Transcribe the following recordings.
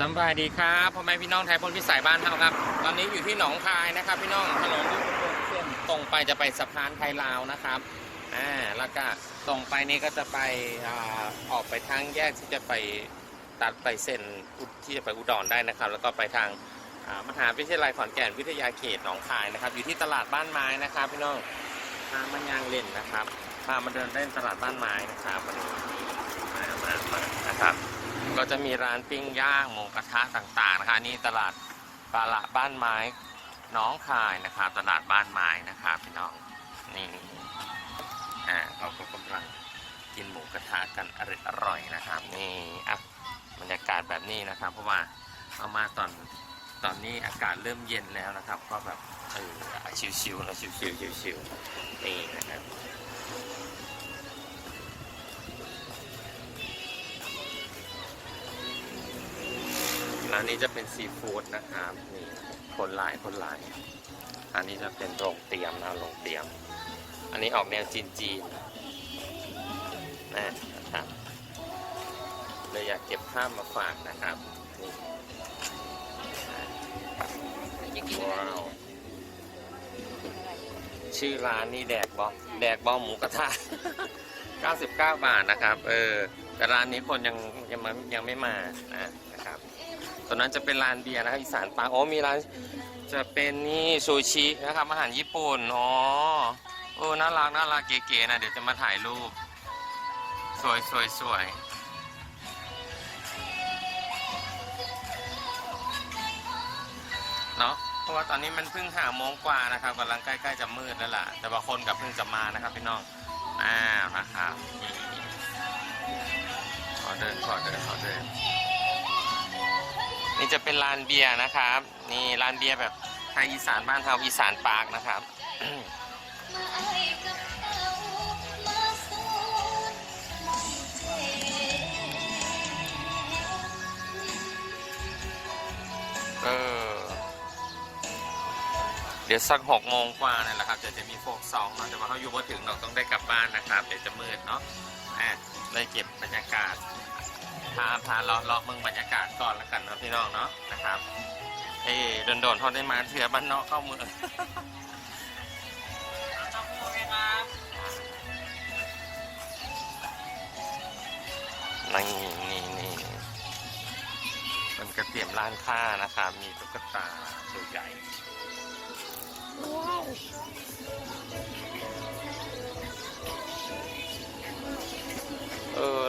สบายดีครับพ่อแม่พี่น้องไทยพลพิสัยบ้านเราครับ ตอนนี้อยู่ที่หนองคายนะครับ พี่น้องถนนเส้นตรงไปจะไปสะพานไทยลาวนะครับอ่าแล้วก็ตรงไปนี้ก็จะไปอ่าออกไปทางแยกที่จะไปตัดไปเส้นที่จะไปอุดรได้นะครับ แล้วก็ไปทางอ่ามหาวิทยาลัยขอนแก่นวิทยาเขตหนองคายนะครับ อยู่ที่ตลาดบ้านไม้นะครับ พี่น้องพามันยางเล่นนะครับพามาเดินเล่นตลาดบ้านไม้นะครับมาดูมามามานะครับ ก็จะมีร้านปิ้งย่างหมูกระทะต่างๆนะคะนี่ตลาดปลาบ้านไม้น้องคายนะครับตลาดบ้านไม้นะครับพี่น้องนี่อ่าเราก็กำลังกินหมูกระทะกันอร่อยอร่อยนะครับนี่อะบรรยากาศแบบนี้นะครับเพราะว่าเอามาตอนตอนนี้อากาศเริ่มเย็นแล้วนะครับ ก็แบบเออชิวๆแล้วชิวๆชิวๆนี่นะครับ ร้านนี้จะเป็นซีฟู้ดนะครับนี่คนหลายคนหลายอันนี้จะเป็นโรงเตรียมนะโรงเตรียม อันนี้ออกแนวจีนจีนนะนะครับเลยอยากเก็บภาพมาฝากนะครับนี่ว้าวชื่อร้านนี่แดกบอแดกบอหมูกระทะ 99 บาทนะครับ เออ แต่ร้านนี้คนยังยังม่ยังไม่มานะนะครับ ตอนนั้นจะเป็นร้านเบียร์นะครับอีสานปาโอ้มีร้านจะเป็นนี่ซูชินะครับอาหารญี่ปุ่นอ๋อโอ้น่ารักน่ารักเก๋ๆนะเดี๋ยวจะมาถ่ายรูป สวยสวยสวยเนาะเพราะว่าตอนนี้มันเพิ่งหาโมงกว่านะครับกำลังใกล้ๆจะมืดแล้วล่ะ แต่บางคนกับเพิ่งจะมานะครับพี่น้องอ่าวนะครับขอเดินขอเดินขอเดิน นี่จะเป็นลานเบียร์นะครับ นี่ลานเบียร์แบบไทยอีสานบ้านเราอีสานปาร์คนะครับเออเดี๋ยวสักหกโมงกว่าเนี่ยแหละครับจะจะมีโฟกซองเนาะแต่ว่าเขาอยู่พอถึงเราต้องได้กลับบ้านนะครับ เดี๋ยวจะมืดเนาะอะเลยเก็บบรรยากาศาพาเลาะเลาะเมืองบรรยากาศก่อนแล้วกันเนาะพี่น้องเนาะนะครับเอ้โดนโดนๆเขาได้มาเถื่อบ้านนอกเข้าเมืองนี่นี่นี่มันกระเตรียมร้านค้านะครับมีตุ๊กตาตัวใหญ่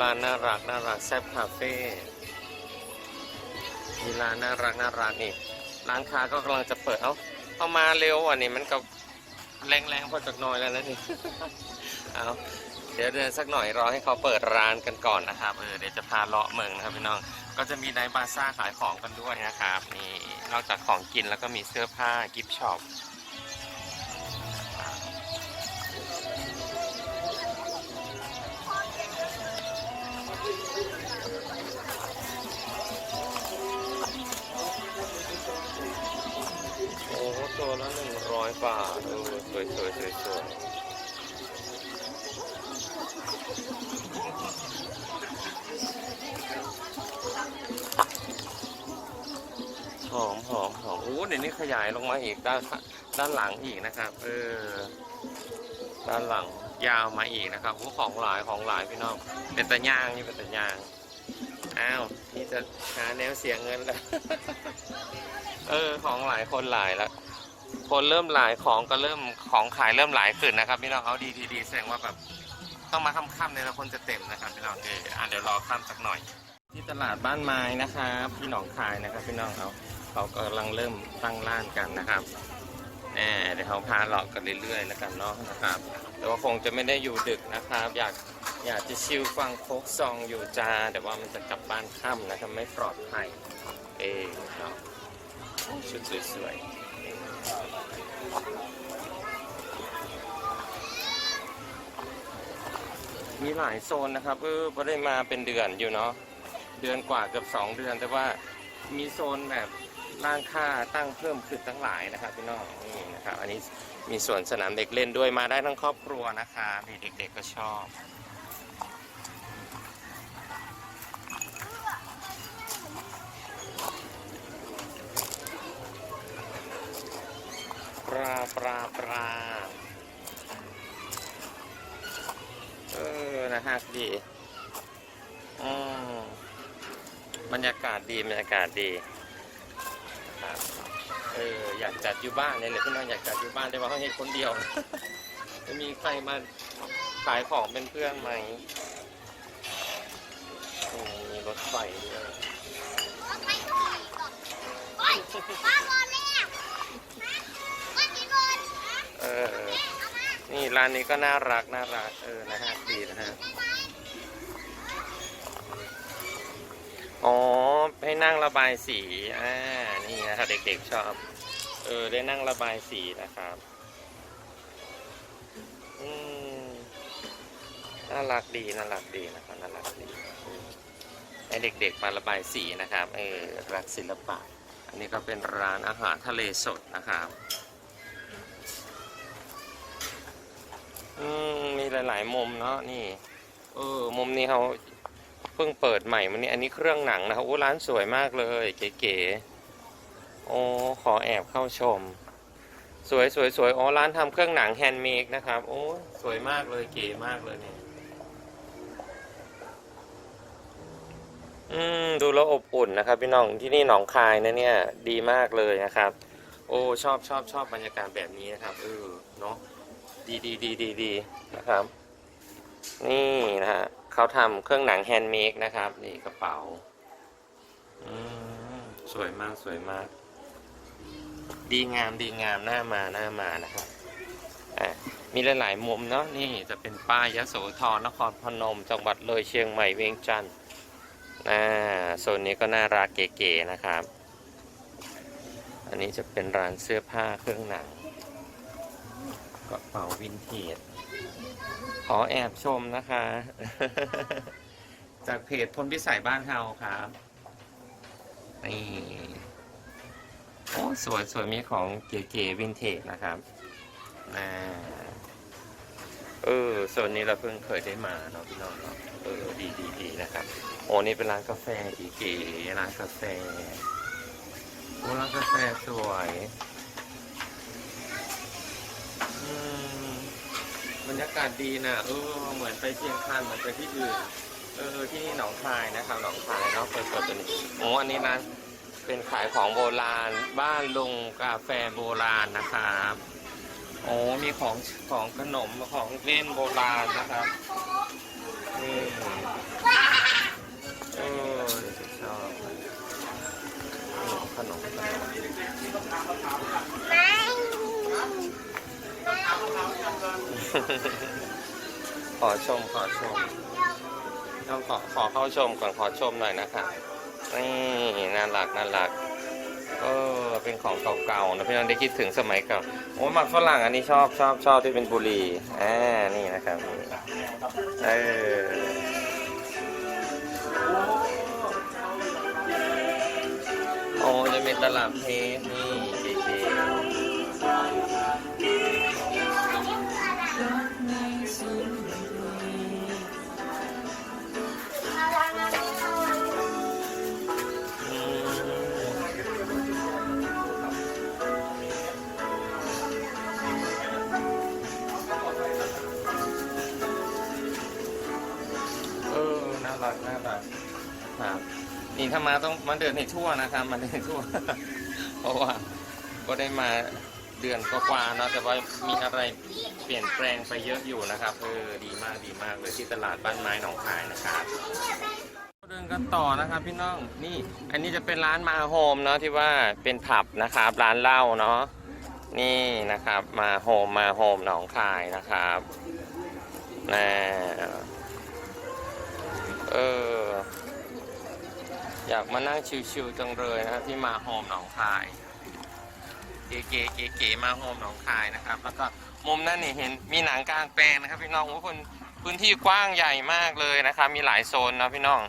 ร้านน่ารักน่ารักแซ่บคาเฟ่มีร้านน่ารักน่ารักนี่ร้านค้าก็กำลังจะเปิด เอ้าเข้ามาเร็วอะนี่มันก็แรงๆพอจากน้อยแล้วนะนี่ เอาเดี๋ยวเดินสักหน่อยรอให้เขาเปิดร้านกันก่อนนะครับ เออเดี๋ยวจะพาเลาะเมืองนะครับพี่น้อง ก็จะมีไนท์บาซ่าขายของกันด้วยนะครับ นี่ นอกจากของกินแล้วก็มีเสื้อผ้ากิฟต์ช็อป หอยบาเออสวยสวยสวยสวยหอมหอมหอมโอ้เดี๋ยวนี้ขยายลงมาอีกด้านด้านหลังอีกนะครับ เออ ด้านหลังยาวมาอีกนะครับโอ้ของหลายของหลายพี่น้อง เป็นตะยางนี่เป็นตะยางอ้าวนี่จะหาแนวเสียเงินแล้ว เออ ของหลายคนหลายแล้ว คนเริ่มหลายของก็เริ่มของขายเริ่มหลายขึ้นนะครับพี่น้องเอาดีทีดีแสดงว่าแบบต้องมาค่ำๆเนี่ยเราคนจะเต็มนะครับพี่น้องเอออะเดี๋ยวรอค่ำสักหน่อย ที่ตลาดบ้านไม้นะครับพี่หนองคายนะครับพี่น้องเขาเขากำลังเริ่มตั้งร้านกันนะครับแหมเดี๋ยวเขาพาเลาะกันเรื่อยๆแล้วกันเนาะนะครับ แต่ว่าคงจะไม่ได้อยู่ดึกนะครับ อยากอยากจะชิลฟังโคกซองอยู่จ้าแต่ว่ามันจะกลับบ้านค่ำนะครับไม่ปลอดภัยเออเนาะชุดสวยๆ มีหลายโซนนะครับเออพอได้มาเป็นเดือนอยู่เนาะเดือนกว่าเกือบสองเดือน แต่ว่ามีโซนแบบร้านค่าตั้งเพิ่มขึ้นทั้งหลายนะครับพี่น้องนี่นะครับ อันนี้มีสวนสนามเด็กเล่นด้วยมาได้ทั้งครอบครัวนะครับเด็กๆก็ชอบ ปลาปลาเออนะฮะดีอืมบรรยากาศดีบรรยากาศดีครับเอออยากจัดอยู่บ้านเลยแหละพี่น้องอยากจัดอยู่บ้านแต่ว่าเขาเห็นคนเดียวจะมีใครมาขายของเป็นเพื่อนไหมโอ้มีรถไฟด้วย ออ นี่ร้านนี้ก็น่ารักน่ารัก เออ นะฮะ ดีนะฮะ อ๋อ ให้นั่งระบายสี อ่า นี่นะครับเด็กๆชอบ เออ ได้นั่งระบายสีนะครับ อืม น่ารักดี น่ารักดีนะครับ น่ารักดีอืมให้เด็กๆมาระบายสีนะครับ เออ รักศิลปะ อันนี้ก็เป็นร้านอาหารทะเลสดนะครับ อืมมีหลาย ๆ มุมเนาะนี่ เออ มุมนี้เขาเพิ่งเปิดใหม่มันนี่อันนี้เครื่องหนังนะครับโอ้ร้านสวยมากเลย เก๋ๆโอ้ขอแอบเข้าชม สวยสวยสวยอ๋อร้านทำเครื่องหนังแฮนด์เมดนะครับ โอ้สวยมากเลยเก๋มากเลยเนี่ยอืมดูแล้วอบอุ่นนะครับพี่น้องที่นี่หนองคายนะเนี่ย ดีมากเลยนะครับ โอ้ชอบชอบชอบบรรยากาศแบบนี้นะครับเออเนาะ ดีดีดีดีดีนะครับ นี่นะฮะเขาทำเครื่องหนังแฮนด์เมดนะครับ นี่กระเป๋าสวยมากสวยมาก ดีงามดีงามหน้ามาหน้ามานะครับอะมีหลายๆมุมเนาะนี่จะเป็นป้ายยโสธรนครพนม จังหวัดเลยเชียงใหม่เวียงจันทร์อ่าโซนนี้ก็น่ารักเก๋ๆนะครับ อันนี้จะเป็นร้านเสื้อผ้าเครื่องหนัง กระเป๋าวินเทจ ขอแอบชมนะคะ จากเพจพลพิสัยบ้านเฮาครับนี่โอ้สวยสวยมีของเก๋ๆวินเทจนะครับน่าเออโซนนี้เราเพิ่งเคยได้มาเนาะพี่น้องเนาะเออดีดีดีนะครับ โอ้นี่เป็นร้านกาแฟเก๋ๆร้านกาแฟโอ้ร้านกาแฟสวย อืมบ รยากาศดีนะเออเหมือนไปเชียงคานเหมือนไปที่อื่นเออที่นี่หนองคายนะครับหนองคายเนาะเปิดเปิดตัวนี้โอ้อันนี้ร้านเป็นขายของโบราณ บ้านลุงกาแฟโบราณนะครับโอ้มีของของขนมของเล่นโบราณนะครับนี่เออเดี๋ยวจะชอบขนมขนม ขอชมขอชมต้องขอขอเข้าชมก่อนขอชมหน่อยนะคะนี่น่ารักน่ารักเออเป็นของเก่าๆนะพี่น้องได้คิดถึงสมัยเก่าโอ้หมักฝรั่งอันนี้ชอบชอบชอบที่เป็นบุหรี่อ่านี่นะครับเออโอ้จะมีตลับเทปนี่ ถ้ามาต้องมาเดินให้ทั่วนะครับมาเดินให้ทั่ว เพราะว่าก็ได้มาเดือนกว่าๆเนอะแต่ว่ามีอะไรเปลี่ยนแปลงไปเยอะอยู่นะครับเออดีมากดีมากเลยที่ตลาดบ้านไม้หนองคายนะครับเดินกันต่อนะครับพี่น้องนี่อันนี้จะเป็นร้านมาโฮมเนาะที่ว่าเป็นผับนะครับร้านเหล้าเนาะนี่นะครับมาโฮมมาโฮมหนองคายนะครับนะ อยากมานั่งชิวๆจังเลยนะครับที่มาโฮมหนองคาย เก๋ๆเก๋ๆมาโฮมหนองคายนะครับ แล้วก็มุมนั้นนี่เห็นมีหนังกลางแปลงนะครับ พี่น้องโอ้โหพื้นพื้นที่กว้างใหญ่มากเลยนะครับ มีหลายโซนเนาะพี่น้อง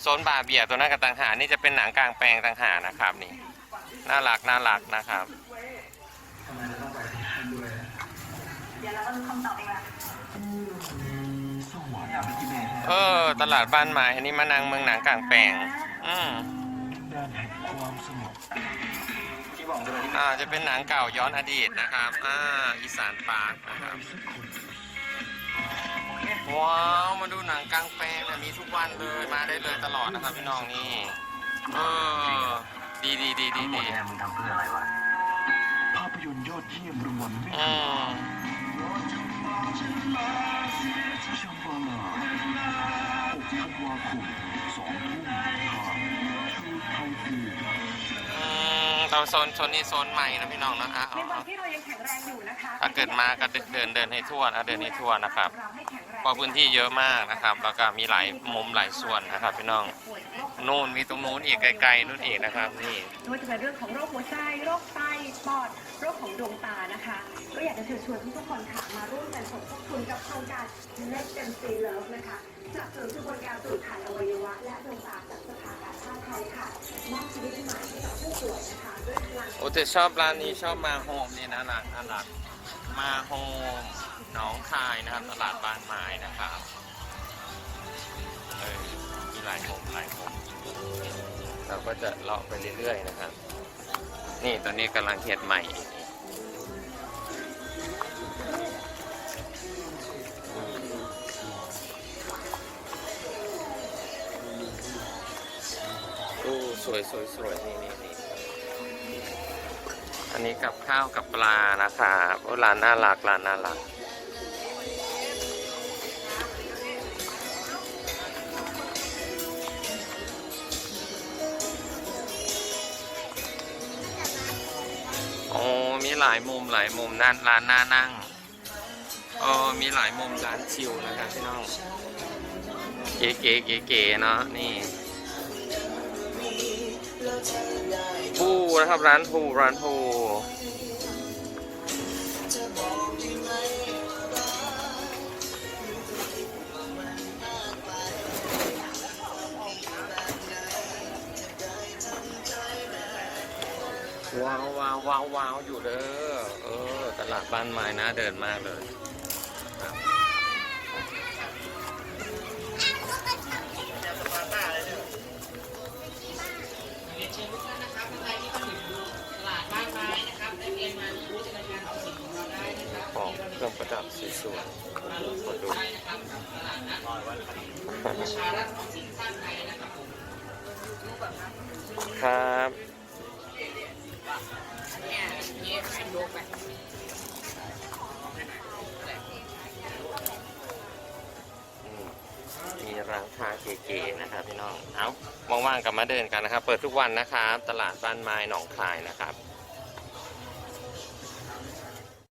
โซนบาเบียตัวนั้นกับต่างหากนี่จะเป็นหนังกลางแปลงต่างหากนะครับนี่น่ารักน่ารักนะครับเออตลาดบ้านไม้อันนี้มานังเมืองหนังกลางแปลง อืมด้านแห่งความสงบที่บอกเลยที่อ่าจะเป็นหนังเก่าย้อนอดีตนะครับอ่าอีสานปาร์คนะครับว้าวมาดูหนังกลางแปลงเนี่ยมีทุกวันเลยมาได้เลยตลอดนะครับพี่น้องนี่เออดีดีดีดีทั้งหมดดีเนี่ยมึงทำเพื่ออะไรวะภาพยนตร์ยอดเยี่ยมรางวัลไม่อืธรรมมดาชัมบาลา6ธันวาคม2ทุ่ม เราโซนโซนนี้โซนใหม่นะพี่น้องนะอะในเอาวัเอานที่เรายังแข็งแรงอยู่นะคะถ้าเกิดมาก็เดินเดินเดินให้ทั่วนะเดินให้ทั่วนะครับเราให้แข็งแรงเพราะพื้นที่เยอะมากนะครับ แล้วก็มีหลายมุมหลายส่วนนะครับ พี่น้องนู่นมีตรงนู้นอีกไกลๆนู่นอีกนะครับนี่ไม่ว่าจะเป็นเรื่องของโรคหัวใจ โรคไต ปอด โรคของดวงตานะคะ ก็อยากจะเชิญชวนทุกคนค่ะมาร่วมกันสมทบทุนกับโครงการ Let Them See Love นะคะสนับสนุนกระบวนการปลูกถ่ายอวัยวะ และดวงตาจากสภากาชาติไทยค่ะมอบชีวิตใหม่ให้กับผู้ป่วยน โอ้แต่ชอบร้านนี้ชอบมาโฮมเนี่ยนะร้านน่ารักมาโฮมหนองคายนะครับ ตลาดบ้านไม้นะครับเออมีหลายโฮมหลายโฮมเราก็จะเลาะไปเรื่อยๆนะครับ นี่ตอนนี้กำลังเฮ็ดใหม่ สวยสวยสวยนี่นี่นี่อันนี้กับข้าวกับปลานะครับโอ้ร้านน่ารักร้านน่ารักโอ้มีหลายมุมหลายมุมนั่นร้านน่านั่งเออมีหลายมุมร้านชิลนะครับพี่น้อง เก๋เก๋เก๋เก๋ๆเนาะนี่ ภูนะครับร้านภูร้านภูว้าวว้าวว้าวอยู่เด้อเออตลาดบ้านไม้น่าเดินมากเลย เครื่องประดับสวยๆมาดูครับมมีร้านค้าเก๋ๆนะครับพี่น้อง เอาว่างๆกลับมาเดินกันนะครับ เปิดทุกวันนะครับ ตลาดบ้านไม้หนองคายนะครับ